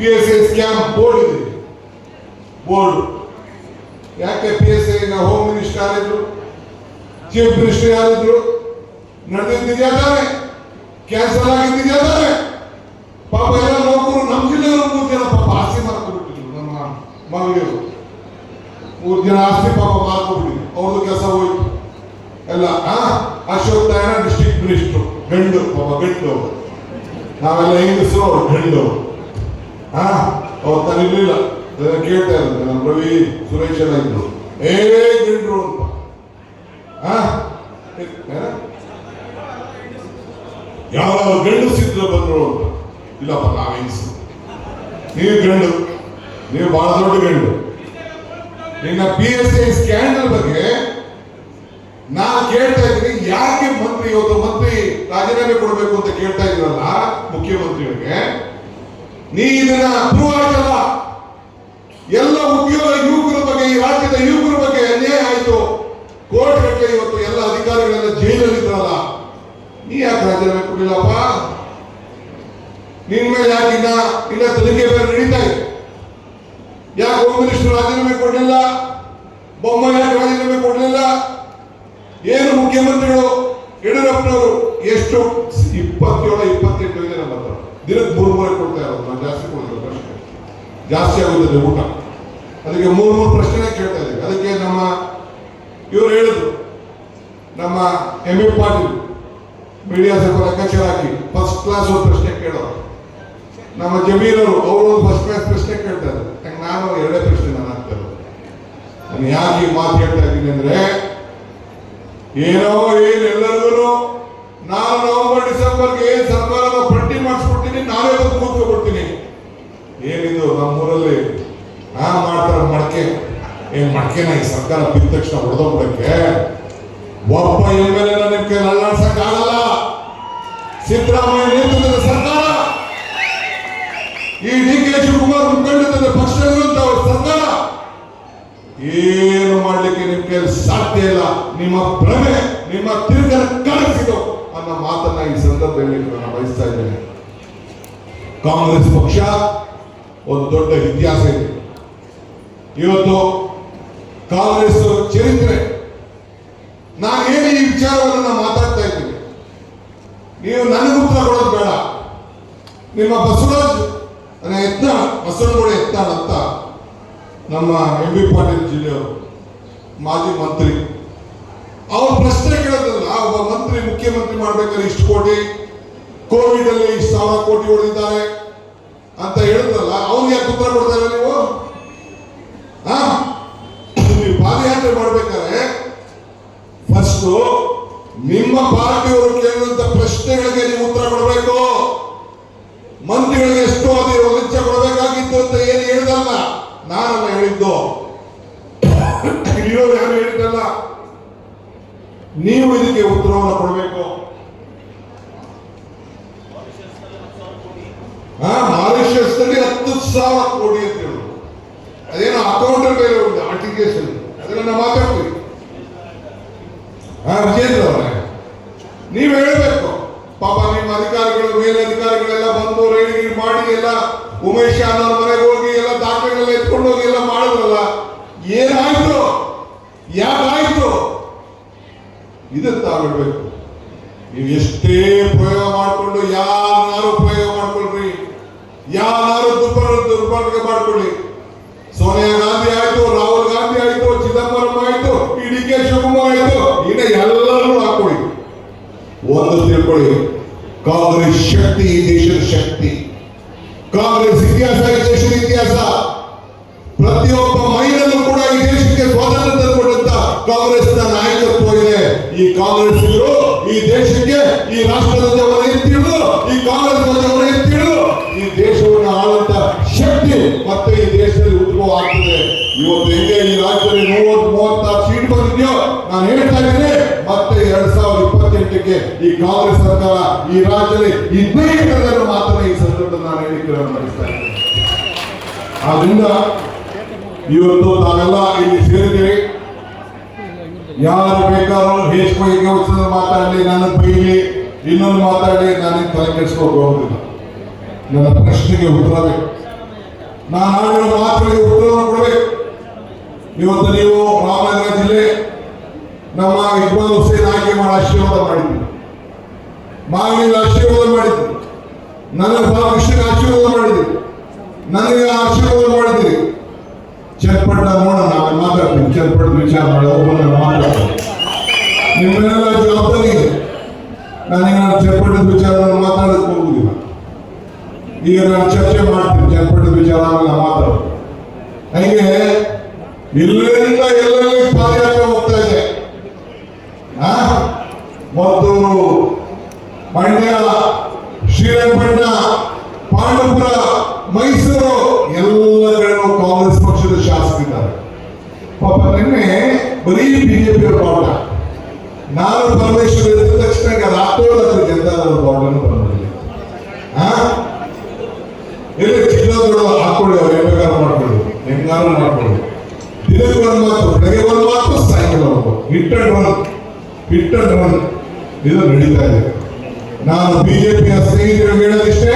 P S I scam board ಇದೆ. Board ಯಾಕೆ P S I home minister ಯಾರಿದ್ರು? Chief minister ಯಾರಿದ್ರು? ನಡೆದಿದ್ದಿದ್ಯಾ ತಾನೆ? ಕ್ಯಾನ್ಸಲ್ ಆಗಿದ್ದಿದ್ಯಾ ತಾನೆ? ಪಾಪ ಎಲ್ಲ ನೌಕರು ನಮ್ಮ ಜಿಲ್ಲೆಯವರು ಮೂರು ಜನ ಪಾಪ ಆಸ್ತಿ ಮಾರ್ಕೊಂಡ್ಬಿಟ್ಟಿದ್ರು ನಮ್ಮ ಮಂಗಳೂರು ಮೂರು ಜನ ಆಸ್ತಿ ಪಾಪ ಮಾರ್ಕೊಂಡ್ಬಿಟ್ಟಿದ್ರು ಅವ್ರದ್ದು ಕೆಲಸ ಹೋಯ್ತು. ಎಲ್ಲ ಅಶೋಕ್ ನಾರಾಯಣ ಡಿಸ್ಟ್ರಿಕ್ಟ್ ಮಿನಿಸ್ಟರ್ ಗಂಡು ಪಾಪ ಗಂಡು ನಾವೆಲ್ಲ ಹೆಂಗಸರು ಅವ್ರು, ಗಂಡು ಹಾ ಅವತ್ತು ನಾನು ಇರ್ಲಿಲ್ಲ ಕೇಳ್ತಾ ಇದ್ದೆ ನಮ್ಮ ರವಿ ಸುರೇಶ್ ಎಲ್ಲ ಇದ್ರು. ಏ, ಗಿಂಡ್ರು ಅಂತ. ಹಾ? ಯಾವ ಗಂಡಸಿದ್ರು ಬಂದ್ರು ಅಂತ. ಇಲ್ಲಪ್ಪ, ನಾವು ಹೆಂಗಸು? ನೀವು ಗಂಡು. ನೀವು ಬಹಳ ದೊಡ್ಡ ಗಂಡು. ನಿನ್ನ ಪಿ ಎಸ್ ಐ ಸ್ಕ್ಯಾಂಡಲ್ ಬಗ್ಗೆ ನಾನು ಕೇಳ್ತಾ ಇದ್ದೀನಿ. ಯಾಕೆ ಮಂತ್ರಿ ಇವತ್ತು ಮಂತ್ರಿ ರಾಜೀನಾಮೆ ಕೊಡಬೇಕು ಅಂತ ಕೇಳ್ತಾ ಇದ್ರಲ್ಲ ಮುಖ್ಯಮಂತ್ರಿಗಳಿಗೆ ನೀ ಇದನ್ನ ಅಪ್ರೂವ್ ಆಗಲ್ಲ ಎಲ್ಲ ಉದ್ಯೋಗ ಯುವಕರ ಬಗ್ಗೆ, ಈ ರಾಜ್ಯದ ಯುವಕರ ಬಗ್ಗೆ ಅನ್ಯಾಯ ಆಯ್ತು. ಕೋರ್ಟ್ ಗಟ್ಟಲೆ ಇವತ್ತು ಎಲ್ಲ ಅಧಿಕಾರಿಗಳೆಲ್ಲ ಜೈಲಲ್ಲಿ ಇದ್ರಲ್ಲ ನೀ ಯಾಕೆ ರಾಜೀನಾಮೆ ಕೊಡಲಿಲ್ಲಪ್ಪ ನಿನ್ ಮೇಲೆ ಯಾಕೆ ಇನ್ನ ಇನ್ನ ತನಿಖೆ ಬೇರೆ ನಡೀತಾ ಇದೆ? ಯಾಕೆ ಹೋಮ್ ಮಿನಿಸ್ಟರ್ ರಾಜೀನಾಮೆ ಕೊಡಲಿಲ್ಲ? ಬೊಮ್ಮ ರಾಜೀನಾಮೆ ಕೊಡಲಿಲ್ಲ? ಏನು ಮುಖ್ಯಮಂತ್ರಿಗಳು, ಯಡಿಯೂರಪ್ಪನವರು ಎಷ್ಟು ಇಪ್ಪತ್ತೇಳು, ಇಪ್ಪತ್ತೆಂಟು ಇದೆ ನಮ್ಮ ಹತ್ರ. ದಿನಕ್ಕೆ ಮೂರು ಮೂರೇ ಕೊಡ್ತಾ ಇರೋದು, ನಾನು ಜಾಸ್ತಿ ಕೊಡ್ತೇನೆ ಪ್ರಶ್ನೆ. ಜಾಸ್ತಿ ಆಗುತ್ತದೆ ಊಟ. ಅದಕ್ಕೆ ಮೂರು ಮೂರು ಪ್ರಶ್ನೆ ಕೇಳ್ತಾ ಇದ್ದೀವಿ ಅದಕ್ಕೆ ನಮ್ಮ, ಇವರು ಹೇಳಿದ್ರು, ನಮ್ಮ ಎಂ ಎ ಪಾಟೀಲ್ ಮೀಡಿಯಾ ಸ್ವಲ್ಪ ಲೆಕ್ಕಾಚಾರ ಹಾಕಿ ಫಸ್ಟ್ ಕ್ಲಾಸ್ ಒಂದು ಪ್ರಶ್ನೆ ಕೇಳೋರು. ನಮ್ಮ ಜಮೀರ್ ಅವರು ಫಸ್ಟ್ ಕ್ಲಾಸ್ ಪ್ರಶ್ನೆ ಕೇಳ್ತಾರೆ ಹಂಗೆ ನಾನು ಎರಡೇ ಪ್ರಶ್ನೆ ನಾನು ಹಾಕ್ತಾ ಇರೋದು. ನಾನು ಯಾಕೆ ಈ ಮಾತು ಹೇಳ್ತಾ ಇದ್ದೀನಿ ಅಂದ್ರೆ, ಏನೋ ಏನು ಎಲ್ಲರಿಗೂ ನಾನು ನವೆಂಬರ್, ಡಿಸೆಂಬರ್ಗೆ ಏನ್ ಏನ್ ಮಡಕೆನ ಈ ಸರ್ಕಾರ ಬಿದ್ದ ತಕ್ಷಣ ಹೊಡೆದೋಗ್ಬಿಡಕ್ಕೆ? ಒಬ್ಬ ಎಂ ಎಲ್ ಎನ ನಿಮ್ ಕೆಲ್ ಅಲ್ಲಾಡ್ಸಕ್ ಆಗಲ್ಲ ಸಿದ್ದರಾಮಯ್ಯ ನೇತೃತ್ವದ ಸರ್ಕಾರ. ಈ ಡಿ ಕೆ ಶಿವಕುಮಾರ್ ಮುಖಂಡದ ಪಕ್ಷ ಸರ್ಕಾರ. ಏನು ಮಾಡ್ಲಿಕ್ಕೆ ನಿಮ್ ಕೈಯಲ್ಲಿ ಸಾಧ್ಯ ಇಲ್ಲ? ನಿಮ್ಮ ಭ್ರಮೆ, ನಿಮ್ಮ ತಿರ್ಗರ ಕಾಣಿಸಿತು ಅನ್ನೋ ಮಾತನ್ನ ಈ ಸಂದರ್ಭದಲ್ಲಿ ನಾನು ಬಯಸ್ತಾ ಇದ್ದೇನೆ. ಕಾಂಗ್ರೆಸ್ ಪಕ್ಷ ಒಂದು ದೊಡ್ಡ ಇತಿಹಾಸ ಇದೆ. ಇವತ್ತು ಕಾಂಗ್ರೆಸ್ ಚರಿತ್ರೆ. ನಾನೇನು ಈ ವಿಚಾರವನ್ನು ನಾನು ಮಾತಾಡ್ತಾ ಇದ್ದೀನಿ. ನೀವು ನನಗೆ ಉತ್ತರ ಕೊಡೋದು ಬೇಡ. ನಿಮ್ಮ ಬಸವರಾಜ್ ಯತ್ನ ಬಸವನಗೌಡ ಯತ್ನಾಳ್ ಅಂತ ನಮ್ಮ ಎಂ ಬಿ ಪಾಟೀಲ್ ಜಿಲ್ಲೆಯವರು, ಮಾಜಿ ಮಂತ್ರಿ. ಅವ್ರು ಪ್ರಶ್ನೆ ಕೇಳೋದಲ್ಲ, ಒಬ್ಬ ಮಂತ್ರಿ ಮುಖ್ಯಮಂತ್ರಿ ಮಾಡ್ಬೇಕಾದ್ರೆ ಇಷ್ಟು ಕೋಟಿ ಕೋವಿಡ್ ಅಲ್ಲಿ ಇಷ್ಟು ಸಾವಿರ ಕೋಟಿ ಹೊಡೆದಿದ್ದಾರೆ ಅಂತ ಹೇಳಿದ್ರಲ್ಲ ಅವ್ರಿಗೆ ಯಾಕೆ ಉತ್ತರ ಕೊಡ್ತಾರೆ ನೀವು? ಹಾ ನೀವು ಪಾದಯಾತ್ರೆ ಮಾಡ್ಬೇಕಾದ್ರೆ ಫಸ್ಟ್ ನಿಮ್ಮ ಪಾರ್ಟಿಯವರು ಕೇಳುವಂತ ಪ್ರಶ್ನೆಗಳಿಗೆ ನೀವು ಉತ್ತರ ಕೊಡಬೇಕು. ಮಂತ್ರಿಗಳಿಗೆ ಎಷ್ಟು ಅದೇ ಲಂಚ ಕೊಡಬೇಕಾಗಿತ್ತು ಅಂತ ಏನು ಹೇಳಿದಲ್ಲ, ನಾನಲ್ಲ ಹೇಳಿದ್ದು. ಇಲ್ಲಿರೋರು ಯಾರು ಹೇಳಿದ್ದಲ್ಲ, ನೀವು ಇದಕ್ಕೆ ಉತ್ತರವನ್ನು ಕೊಡಬೇಕು. ಹಾ, ಮಾರಿಷಸ್ನಲ್ಲಿ ಹತ್ತು ಸಾವಿರ ಕೋಟಿ ಅಂತ ಹೇಳುದು. ಅದೇನೋ ಅಕೌಂಟ್ ಮೇಲೆ ಉಂಟು ಆರ್ಟಿಕೇಶನ್ ಅದನ್ನ ಮಾತಾಡ್ತೀವಿ ಹಾ ವಿಜೇಂದ್ರ ಅವರೇ ನೀವು ಹೇಳಬೇಕು ಪಾಪ ನಿಮ್ಮ ಅಧಿಕಾರಿಗಳು ಮೇಲಧಿಕಾರಿಗಳೆಲ್ಲ ಬಂದು ರೈಡ್ ಗೀಡ್ ಮಾಡಿ ಎಲ್ಲ ಉಮೇಶ್ ಅನ್ನೋರ್ ಮನೆಗೆ ಹೋಗಿ ಎಲ್ಲ ದಾಖಲೆಗಳೆಲ್ಲ ಎತ್ಕೊಂಡು ಹೋಗಿ ಎಲ್ಲ ಮಾಡಿದ್ರಲ್ಲ, ಏನಾಯ್ತು? ಯಾಕಾಯ್ತು? ಇದನ್ನ ತಾವಿಡ್ಬೇಕು ನೀವು ಎಷ್ಟೇ ಪ್ರಯೋಗ ಮಾಡಿಕೊಂಡು ಯಾರು ಪ್ರಯೋಗ ಮಾಡ್ಕೊಳ್ರಿ. ಯಾರು ದುರ್ಬಲ ದುರ್ಬಳಕೆ ಮಾಡ್ಕೊಳ್ಳಿ. ಸೋನಿಯಾ ಗಾಂಧಿ ಆಯ್ತು, ರಾಹುಲ್ ಗಾಂಧಿ ಆಯ್ತು, ಚಿದಂಬರಂ ಆಯ್ತು ಡಿ ಕೆ ಶಿವಕುಮಾರ್ ಆಯ್ತು, ಇನ್ನ ಎಲ್ಲರೂ ಹಾಕೊಳ್ಳಿ ಒಂದು ತಿಳ್ಕೊಳ್ಳಿ ಕಾಂಗ್ರೆಸ್ ಶಕ್ತಿ ಈ ದೇಶದ ಶಕ್ತಿ. ಕಾಂಗ್ರೆಸ್ ಇತಿಹಾಸ, ಈ ದೇಶದ ಇತಿಹಾಸ. ಪ್ರತಿಯೊಬ್ಬ ಮಹಿಳೆಯಲ್ಲೂ ಕೂಡ ಈ ದೇಶಕ್ಕೆ ಸ್ವಾತಂತ್ರ್ಯ ತಂದುಕೊಟ್ಟಂತ ಕಾಂಗ್ರೆಸ್ನ ನಾಯಕತ್ವ ಇದೆ. ಈ ಕಾಂಗ್ರೆಸ್ ಈ ದೇಶಕ್ಕೆ, ಈ ರಾಷ್ಟ್ರದ ಇಪ್ಪತ್ತೆಂಟಕ್ಕೆ ಈ ಕಾಂಗ್ರೆಸ್ ಸರ್ಕಾರ ಈ ರಾಜ್ಯದಲ್ಲಿ ಇದ್ದೇ ಇರ್ತದೆ ಮಾತ್ರ ಈ ಸಂದರ್ಭದಲ್ಲಿ ನಾನು ಹೇಳಿಕೆ ಮಾಡಿಸ್ತಾ ಇದ್ದೇನೆ. ಆದ್ರಿಂದ ಇವತ್ತು ತಾವೆಲ್ಲ ಇಲ್ಲಿ ಸೇರಿದ್ದೀವಿ ಯಾರು ಬೇಕಾದ್ರೂ ಹೇಸ್ಕೋಗಿ ಮಾತಾಡಲಿ, ನನ್ನ ಬೈಲಿ, ಇನ್ನೊಂದು ಮಾತಾಡಲಿ ನಾನು ತಲೆ ಕೆಡಿಸ್ಕೊಂಡು ಹೋಗುದಿಲ್ಲ. ನನ್ನ ಪ್ರಶ್ನೆಗೆ ಉತ್ತರ ಬೇಕು. ನಾನು ಮಾತುಗಳಿಗೆ ಉತ್ತರವನ್ನು ಕೊಡಬೇಕು. ಇವತ್ತು ನೀವು ರಾಮನಗರ ಜಿಲ್ಲೆ ನಮ್ಮ ಇಕ್ಬಾಲ್ ಹುಸೇನ್ ಮಾಡಿ ಆಶೀರ್ವಾದ ಮಾಡಿದ್ವಿ. ಮಾವಿನ ಆಶೀರ್ವಾದ ಮಾಡಿದ್ವಿ. ನನ್ನ ಬಾಲಕೃಷ್ಣಗೆ ಆಶೀರ್ವಾದ ಮಾಡಿದ್ವಿ. ನನಗೆ ಆಶೀರ್ವಾದ ಮಾಡಿದ್ರಿ. ಚರ್ಪಟ್ಟ ನೋಡೋಣ ನಾವು ಮಾತಾಡ್ತೀವಿ. ಚರ್ಪಟ್ಟ ವಿಚಾರ ಮಾಡೋದು ಮಾತಾಡ್ತೀನಿ ನಿಮ್ಮೆಲ್ಲ ಜವಾಬ್ದಾರಿ ಇದೆ ನಾನೀಗ ನಾನು ಚರ್ಪಟ್ಟದ ವಿಚಾರವನ್ನು ಮಾತಾಡಕ್ಕೆ ಹೋಗುದಿಲ್ಲ. ಈಗ ನಾನು ಚರ್ಚೆ ಮಾಡ್ತೀನಿ. ಚರ್ಪಟ್ಟದ ವಿಚಾರ ಮಾತಾಡ್ತೀನಿ. ಹೀಗೆ ಇಲ್ಲಿಂದ ಮತ್ತು ಮಂಡ್ಯ ಶ್ರೀರಂಗಪಟ್ಟಣ ಪಾಂಡವಪುರ, ಮೈಸೂರು, ಎಲ್ಲ ಕಾಂಗ್ರೆಸ್ ಪಕ್ಷದ ಶಾಸಕರಿದ್ದಾರೆ. ಪಾಪ ನಿನ್ನೆ ಬರೀ ಬಿಜೆಪಿ ಪಾಠ. ನಾನು ಪರಮೇಶ್ವರ ಇದ್ದ ತಕ್ಷಣ ರಾಷ್ಟ್ರೀಯ ಜನತಾದಳ ನಾನು ಬಂದಿಲ್ಲ ಆ? ಇಲ್ಲಿ ಚಿಕ್ಕದೊಡ್ಡ ಹಾಕೊಳ್ಳಿ, ಅವ್ರು ಹೆಂಗಾರು ಮಾಡ್ಕೊಳ್ಳಿ ಹೆಂಗಾರು ಮಾಡ್ಕೊಳ್ಳಿ. ದಿನಕ್ಕೆ ಒಂದು ಮಾತು ಬೆಳಗ್ಗೆ ಒಂದು ಮಾತು ಸಾಯಂಕಾಲ ಒಂದು. ಹಿಟ್ ಅಂಡ್ ರನ್ ಇದು ನಡೀತಾ ಇದೆ ನಾನು ಬಿಜೆಪಿಯ ಸ್ನೇಹಿತರಿಗೆ ಹೇಳೋದಿಷ್ಟೇ.